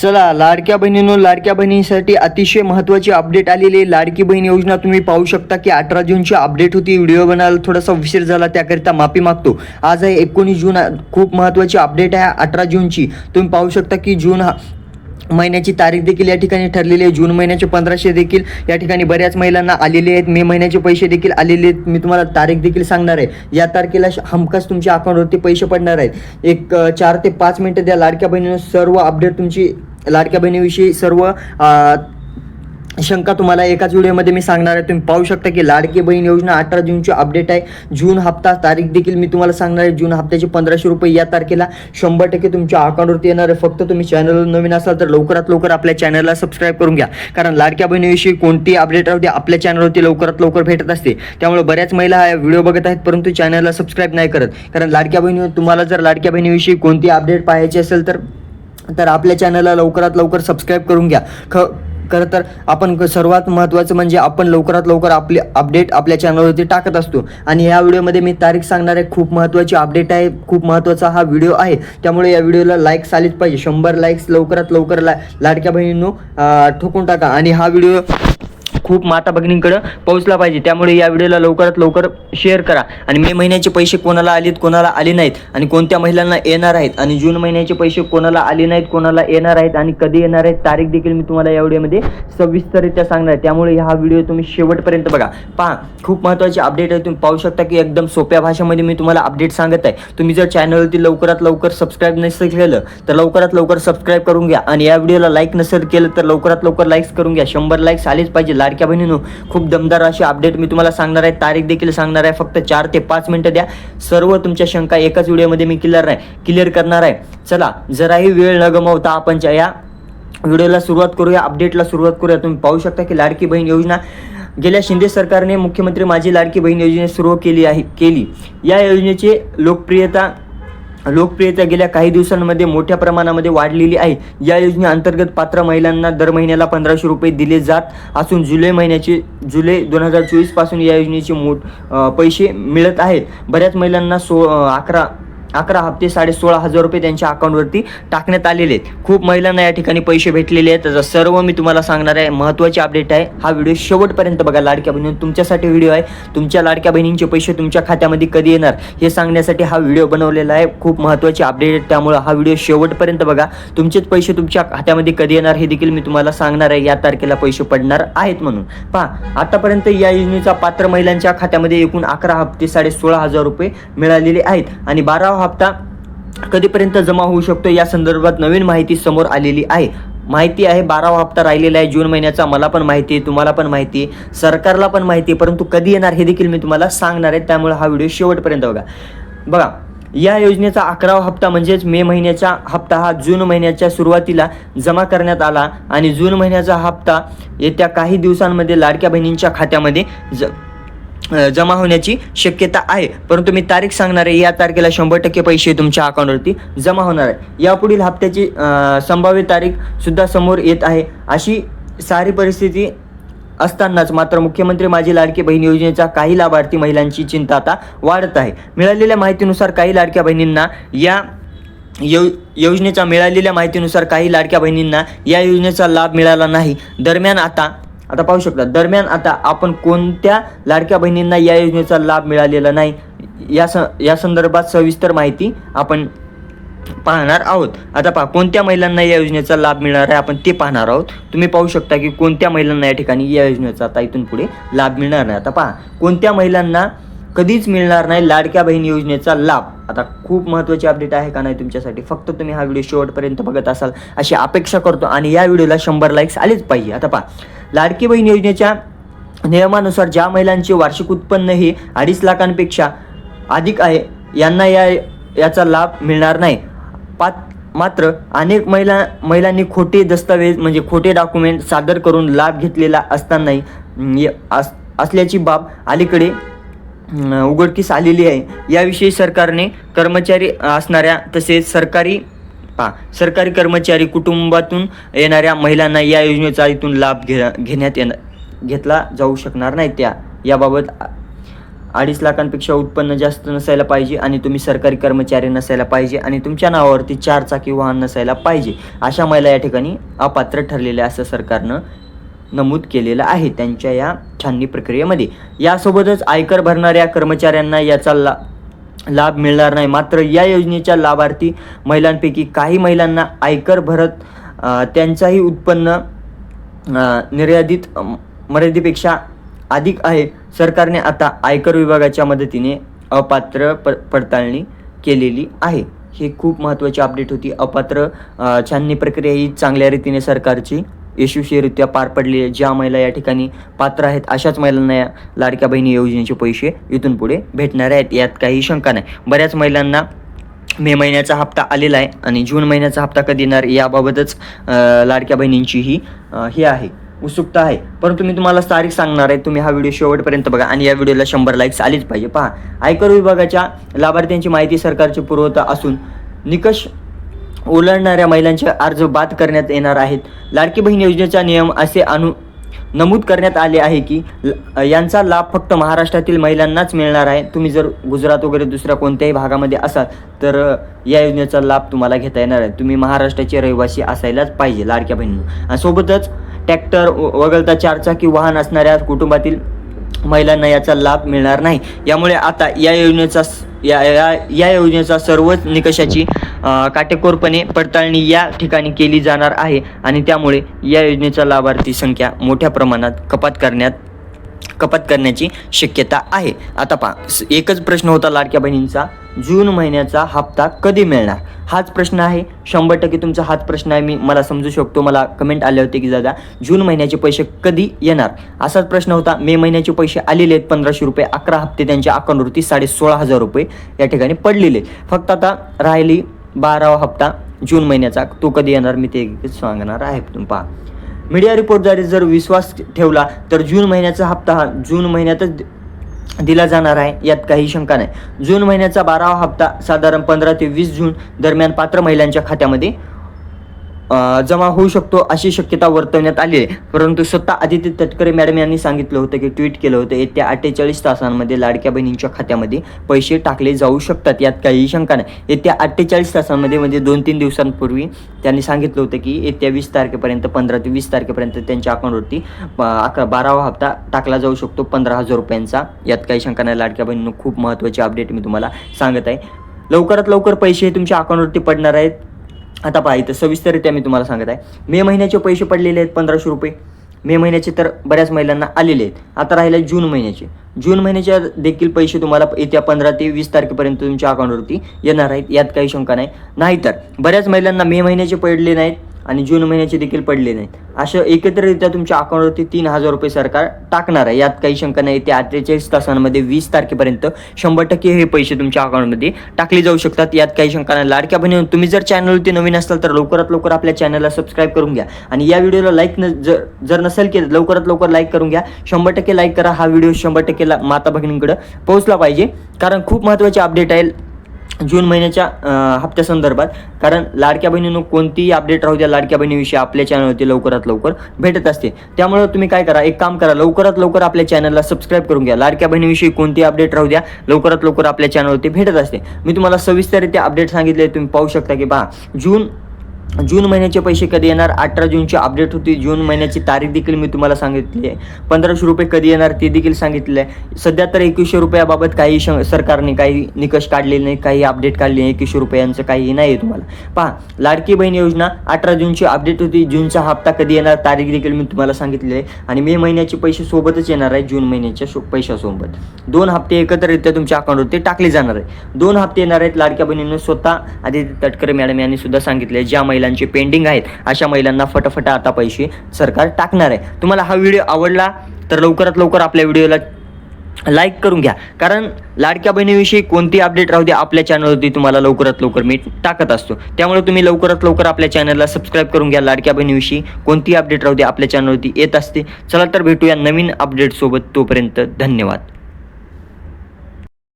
चला लाडक्या बहिणीनो लाडक्या बहिणींसाठी अतिशय महत्त्वाची अपडेट आलेली आहे. लाडकी बहीण योजना तुम्ही पाहू शकता की अठरा जूनची अपडेट होती. व्हिडिओ बनायला थोडासा उशीर झाला त्याकरिता माफी मागतो. आज आहे एकोणीस जून खूप महत्त्वाची अपडेट आहे अठरा जूनची. तुम्ही पाहू शकता की जून हा महिन्याची तारीख देखील या ठिकाणी ठरलेली आहे. जून महिन्याचे पंधराशे देखील या ठिकाणी बऱ्याच महिलांना आलेले आहेत. मे महिन्याचे पैसे देखील आलेले आहेत. मी तुम्हाला तारीख देखील सांगणार आहे. या तारखेला श- हमखास तुमच्या अकाउंटवरती पैसे पडणार आहेत. एक चार ते पाच मिनटं द्या. लाडक्या बहिणीनं सर्व अपडेट तुमची लाडक्या बहिणीविषयी सर्व शंका तुम्हाला एकाच व्हिडिओमध्ये मी सांगणार आहे. तुम्ही पाहू शकता की लाडकी बहीण योजना अठरा जूनची अपडेट आहे. जून हप्ता तारीख देखील मी तुम्हाला सांगणार आहे. जून हप्त्याचे पंधराशे रुपये या तारखेला शंभर टक्के तुमच्या अकाउंटवरती येणार आहे. फक्त तुम्ही चॅनल नवीन असाल तर लवकरात लवकर आपल्या चॅनलला सबस्क्राईब करून घ्या. कारण लाडक्या बहिणीविषयी कोणती अपडेट राहते आपल्या चॅनलवरती लवकरात लवकर भेटत असते. त्यामुळे बऱ्याच महिला हा व्हिडिओ बघत आहेत परंतु चॅनलला सबस्क्राईब नाही करत. कारण लाडक्या बहिणी तुम्हाला जर लाडक्या बहिणीविषयी कोणती अपडेट पाहायची असेल तर तर आपल्या चॅनलला लवकरात लवकर सबस्क्राईब करून घ्या. ख खरं तर आपण क- सर्वात महत्त्वाचं म्हणजे आपण लवकरात लवकर आपले अपडेट आपल्या चॅनलवरती टाकत असतो. आणि या व्हिडिओमध्ये मी तारीख सांगणार आहे खूप महत्त्वाची अपडेट आहे खूप महत्त्वाचा हा व्हिडिओ आहे. त्यामुळे या व्हिडिओला लाईक्स आलीच पाहिजे. शंभर लाईक्स लवकरात लवकर ला लाडक्या बहिणींनो ठोकून टाका. आणि हा व्हिडिओ खूप माता भगिनींकडं पोहोचला पाहिजे. त्यामुळे या व्हिडिओला लवकरात लवकर शेअर करा. आणि मे महिन्याचे पैसे कोणाला आलेत कोणाला आले नाहीत आणि कोणत्या महिलांना येणार आहेत आणि जून महिन्याचे पैसे कोणाला आले नाहीत कोणाला येणार आहेत आणि कधी येणार आहेत तारीख देखील मी तुम्हाला या व्हिडिओमध्ये सविस्तररित्या सांगणार आहे. त्यामुळे हा व्हिडिओ तुम्ही शेवटपर्यंत बघा. पहा खूप महत्त्वाची अपडेट आहे. तुम्ही पाहू शकता की एकदम सोप्या भाषेमध्ये मी तुम्हाला अपडेट सांगत आहे. तुम्ही जर चॅनलवरती लवकरात लवकर सबस्क्राईब नसेल केलं तर लवकरात लवकर सबस्क्राईब करून घ्या. आणि या व्हिडिओला लाईक नसेल केलं तर लवकरात लवकर लाईक्स करून घ्या. शंभर लाईक्स आलेच पाहिजे. लाडक्या बहिणीनो खूप दमदार अशी अपडेट मी तुम्हाला सांगणार आहे. तारीख देखील सांगणार आहे. फक्त चार ते पाच मिनटं द्या. सर्व तुमच्या शंका एकाच व्हिडिओमध्ये मी क्लिअर आहे. क्लिअर करणार आहे. चला जराही वेळ न गमावता आपण या व्हिडिओला सुरुवात करूया. अपडेटला सुरुवात करूया. तुम्ही पाहू शकता की लाडकी बहीण योजना गेल्या शिंदे सरकारने मुख्यमंत्री माझी लाडकी बहीण योजना सुरू केली आहे केली. या योजनेची लोकप्रियता लोकप्रियता गेल्या काही दिवसांमध्ये मोठ्या प्रमाणामध्ये वाढलेली आहे. या योजनेअंतर्गत पात्र महिलांना दर महिन्याला पंधराशे रुपये दिले जात असून जुलै महिन्याचे जुलै दोन हजार चोवीसपासून या योजनेचे मोठ पैसे मिळत आहेत बऱ्याच महिलांना सो अकरा अकरा हप्ते साडे सोळा हजार रुपये त्यांच्या अकाउंटवरती टाकण्यात आलेले आहेत. खूप महिलांना या ठिकाणी पैसे भेटलेले आहेत. त्याचा सर्व मी तुम्हाला सांगणार आहे महत्त्वाची अपडेट आहे. हा व्हिडिओ शेवटपर्यंत बघा लाडक्या बहिणी तुमच्यासाठी व्हिडिओ आहे. तुमच्या लाडक्या बहिणींचे पैसे तुमच्या खात्यामध्ये कधी येणार हे सांगण्यासाठी हा व्हिडिओ बनवलेला आहे. खूप महत्त्वाची अपडेट आहे. त्यामुळे हा व्हिडिओ शेवटपर्यंत बघा. तुमचेच पैसे तुमच्या खात्यामध्ये कधी येणार हे देखील मी तुम्हाला सांगणार आहे. या तारखेला पैसे पडणार आहेत म्हणून. पहा आतापर्यंत या योजनेचा पात्र महिलांच्या खात्यामध्ये एकूण अकरा हप्ते साडे सोळा हजार रुपये मिळालेले आहेत. आणि बारा हप्ता कधीपर्यंत जमा होऊ शकतो या संदर्भात नवीन माहिती समोर आलेली आहे. माहिती आहे बारावा हप्ता राहिलेला आहे जून महिन्याचा. मला पण माहिती आहे तुम्हाला पण माहिती आहे सरकारला पण माहिती आहे परंतु कधी येणार हे देखील मी तुम्हाला सांगणार आहे. त्यामुळे हा व्हिडिओ शेवटपर्यंत बघा. बघा या योजनेचा अकरावा हप्ता म्हणजेच मे महिन्याचा हप्ता हा जून महिन्याच्या सुरुवातीला जमा करण्यात आला आणि जून महिन्याचा हप्ता येत्या काही दिवसांमध्ये लाडक्या बहिणींच्या खात्यामध्ये ज जमा होण्याची शक्यता आहे. परंतु मी तारीख सांगणार आहे या तारखेला शंभर टक्के पैसे तुमच्या अकाउंटवरती जमा होणार आहे. यापुढील हप्त्याची संभाव्य तारीख सुद्धा समोर येत आहे. अशी सारी परिस्थिती असतानाच मात्र मुख्यमंत्री माझी लाडकी बहीण योजनेचा काही लाभार्थी महिलांची चिंता आता वाढत आहे. मिळालेल्या माहितीनुसार काही लाडक्या बहिणींना या यो योजनेचा मिळालेल्या माहितीनुसार काही लाडक्या बहिणींना या योजनेचा लाभ मिळाला नाही. दरम्यान आता आता पाहू शकता दरम्यान आता आपण कोणत्या लाडक्या बहिणींना या योजनेचा लाभ मिळालेला नाही या स या संदर्भात सविस्तर माहिती आपण पाहणार आहोत. आता पहा कोणत्या महिलांना या योजनेचा लाभ मिळणार आहे आपण ते पाहणार आहोत. तुम्ही पाहू शकता की कोणत्या महिलांना या ठिकाणी या योजनेचा आता इथून पुढे लाभ मिळणार नाही. आता पहा कोणत्या महिलांना कधीच मिळणार नाही लाडक्या बहीण योजनेचा लाभ. आता खूप महत्त्वाची अपडेट आहे का नाही तुमच्यासाठी? फक्त तुम्ही हा व्हिडिओ शेवटपर्यंत बघत असाल अशी अपेक्षा करतो आणि या व्हिडिओला शंभर लाईक्स आलेच पाहिजे. आता पहा लाडकी बहीण योजनेच्या नियमानुसार ज्या महिलांचे वार्षिक उत्पन्न हे अडीच लाखांपेक्षा अधिक आहे यांना या याचा लाभ मिळणार नाही. पात मात्र अनेक महिला महिलांनी खोटे दस्तावेज म्हणजे खोटे डॉक्युमेंट सादर करून लाभ घेतलेला असतानाही य- अस- असल्याची बाब अलीकडे उघडकीस आलेली आहे. याविषयी सरकारने कर्मचारी असणाऱ्या तसेच सरकारी पा सरकारी कर्मचारी कुटुंबातून येणाऱ्या महिलांना या योजनेचा इथून लाभ घे घेण्यात येणार घेतला जाऊ शकणार नाही त्या. याबाबत अडीच लाखांपेक्षा उत्पन्न जास्त नसायला पाहिजे आणि तुम्ही सरकारी कर्मचारी नसायला पाहिजे आणि तुमच्या नावावरती चारचाकी वाहन नसायला पाहिजे. अशा महिला या ठिकाणी अपात्र ठरलेल्या असं सरकारनं नमूद केलेलं आहे त्यांच्या या छाननी प्रक्रियेमध्ये. यासोबतच आयकर भरणाऱ्या कर्मचाऱ्यांना याचा ला लाभ मिळणार नाही. मात्र या योजनेच्या लाभार्थी महिलांपैकी काही महिलांना आयकर भरत त्यांचाही उत्पन्न निर्यादित मर्यादेपेक्षा अधिक आहे. सरकारने आता आयकर विभागाच्या मदतीने अपात्र प पडताळणी केलेली आहे. ही खूप महत्त्वाची अपडेट होती. अपात्र छाननी प्रक्रिया ही चांगल्या रीतीने सरकारची यशस्वीरित्या पार पडलेले ज्या महिला या ठिकाणी पात्र आहेत अशाच महिलांना या लाडक्या बहिणी योजनेचे पैसे इथून पुढे भेटणार आहेत यात काही शंका नाही. बऱ्याच महिलांना मे महिन्याचा हप्ता आलेला आहे आणि जून महिन्याचा हप्ता कधी येणार याबाबतच लाडक्या बहिणींची ही हे आहे उत्सुकता आहे. परंतु मी तुम्हाला तारीख सांगणार आहे तुम्ही हा व्हिडिओ शेवटपर्यंत बघा आणि या व्हिडिओला शंभर लाईक्स आलीच पाहिजे. पहा आयकर विभागाच्या लाभार्थ्यांची माहिती सरकारची पुरवता असून निकष ओलांडणाऱ्या महिलांचे अर्ज बाद करण्यात येणार आहेत. लाडकी बहीण योजनेचा नियम असे अनु नमूद करण्यात आले आहे की ल- यांचा लाभ फक्त महाराष्ट्रातील महिलांनाच मिळणार आहे. तुम्ही जर गुजरात वगैरे दुसऱ्या कोणत्याही भागामध्ये असाल तर या योजनेचा लाभ तुम्हाला घेता येणार आहे. तुम्ही महाराष्ट्राचे रहिवासी असायलाच पाहिजे लाडक्या बहिणी आणि सोबतच ट्रॅक्टर व- वगळता चारचाकी वाहन असणाऱ्या कुटुंबातील महिलांना याचा लाभ मिळणार नाही. यामुळे आता या योजनेचा या या या योजनेचा सर्वच निकषाची काटेकोरपणे पडताळणी या ठिकाणी केली जाणार आहे आणि त्यामुळे या योजनेचा लाभार्थी संख्या मोठ्या प्रमाणात कपात करण्यात कपात करण्याची शक्यता आहे. आता पहा एकच प्रश्न होता लाडक्या बहिणींचा. जून महिन्याचा हप्ता कधी मिळणार? हाच प्रश्न आहे. शंभर टक्के तुमचा हाच प्रश्न आहे. मी मला समजू शकतो. मला कमेंट आले होते की दादा जून महिन्याचे पैसे कधी येणार? असाच प्रश्न होता. मे महिन्याचे पैसे आलेले आहेत पंधराशे रुपये. अकरा हप्ते त्यांच्या अकाउंटवरती साडे सोळा हजार रुपये या ठिकाणी पडलेले आहेत. फक्त आता राहिली बारावा हप्ता जून महिन्याचा. तो कधी येणार? मी ते सांगणार आहे. तुम्ही पहा. मीडिया रिपोर्टद्वारे जर विश्वास ठेवला तर जून महिन्याचा हप्ता हा जून महिन्यातच दिला जाणार आहे. यात काही शंका नाही. जून महिन्याचा बारावा हप्ता साधारण पंधरा ते वीस जून दरम्यान पात्र महिलांच्या खात्यामध्ये जमा होऊ शकतो अशी शक्यता वर्तवण्यात आली आहे. परंतु स्वतः आदित्य तटकरे मॅडम यांनी सांगितलं होतं की ट्विट केलं होतं येत्या अठ्ठेचाळीस तासांमध्ये लाडक्या बहिणींच्या खात्यामध्ये पैसे टाकले जाऊ शकतात यात काही शंका नाही. येत्या अठ्ठेचाळीस तासांमध्ये म्हणजे दोन तीन दिवसांपूर्वी त्यांनी सांगितलं होतं की येत्या वीस तारखेपर्यंत पंधरा ते वीस तारखेपर्यंत त्यांच्या अकाउंटवरती अकरा बारावा हप्ता टाकला जाऊ शकतो पंधरा हजार रुपयांचा. यात काही शंका नाही. लाडक्या बहिणींना खूप महत्त्वाची अपडेट मी तुम्हाला सांगत आहे. लवकरात लवकर पैसे हे तुमच्या अकाउंटवरती पडणार आहेत. आता पहा इथं सविस्तररित्या मी तुम्हाला सांगत आहे. मे महिन्याचे पैसे पडलेले आहेत पंधराशे रुपये. मे महिन्याचे तर बऱ्याच महिलांना आलेले आहेत. आता राहिले जून महिन्याचे. जून महिन्याच्या देखील पैसे तुम्हाला येत्या पंधरा ते वीस तारखेपर्यंत तुमच्या अकाउंटवरती येणार आहेत. यात काही शंका नाही. नाहीतर बऱ्याच महिलांना मे महिन्याचे पडले नाहीत. आणि जून महिन्याचे देखील पडले नाहीत. असं एकत्रितरित्या तुमच्या अकाउंटवरती तीन हजार रुपये सरकार टाकणार आहे. यात काही शंका नाही. ते अठ्ठेचाळीस तासांमध्ये वीस तारखेपर्यंत शंभर टक्के हे पैसे तुमच्या अकाउंटमध्ये टाकले जाऊ शकतात. यात काही शंका नाही. लाडक्या बहिणी तुम्ही जर चॅनलवरती नवीन असाल तर लवकरात लवकर आपल्या चॅनलला सबस्क्राईब करून घ्या. आणि या व्हिडिओला लाईक न जर जर नसेल केलं लवकरात लवकर लाईक करून घ्या. शंभर टक्के लाईक करा. हा व्हिडिओ शंभर टक्के माता भगिनींकडे पोहोचला पाहिजे. कारण खूप महत्त्वाचे अपडेट आहे. जून महिन्याच्या हप्त्यासंदर्भात कारण लाडक्या बहिणीनं कोणतीही अपडेट राहू द्या लाडक्या बहिणीविषयी आपल्या चॅनलवरती लवकरात लवकर भेटत असते. त्यामुळे तुम्ही काय करा एक काम करा लवकरात लवकर आपल्या चॅनलला सबस्क्राईब करून घ्या. लाडक्या बहिणीविषयी कोणती अपडेट राहू द्या लवकरात लवकर आपल्या चॅनलवरती भेटत असते. मी तुम्हाला सविस्तरित्या अपडेट सांगितले तुम्ही पाहू शकता की पहा जून जून महिन्याचे पैसे कधी येणार? अठरा जूनची अपडेट होती. जून महिन्याची तारीख देखील मी तुम्हाला सांगितली आहे. पंधराशे रुपये कधी येणार ते देखील सांगितले आहे. सध्या तर एकवीसशे रुपयाबाबत काही श सरकारने काही निकष काढलेले नाही काही अपडेट काढले नाही. एकवीसशे रुपयांचं काही नाही आहे तुम्हाला. पहा लाडकी बहीण योजना अठरा जूनची अपडेट होती. जूनचा हप्ता कधी येणार तारीख देखील मी तुम्हाला सांगितली आहे. आणि मे महिन्याचे पैसे सोबतच येणार आहे जून महिन्याच्या शो पैशासोबत. दोन हप्ते एकत्ररित्या तुमच्या अकाउंटवरती टाकले जाणार आहे. दोन हप्ते येणार आहेत लाडक्या बहिणींना स्वतः आदित्य तटकरे मॅडम यांनी सुद्धा सांगितले ज्या महिला महिलांचे पेंडिंग आहेत अशा महिलांना फटाफट आता पैसे सरकार टाकणार आहे. तुम्हाला हा व्हिडिओ आवडला तर लवकरात लवकर आपल्या व्हिडिओला लाईक करून घ्या. कारण लाडक्या बहिणीविषयी कोणती अपडेट राहू दे आपल्या चॅनलवरती तुम्हाला लवकरात लवकर मी टाकत असतो. त्यामुळे तुम्ही लवकरात लवकर आपल्या चॅनलला सबस्क्राईब करून घ्या. लाडक्या बहिणीविषयी कोणती अपडेट राहू दे आपल्या चॅनलवरती येत असते. चला तर भेटूया नवीन अपडेटसोबत तोपर्यंत धन्यवाद.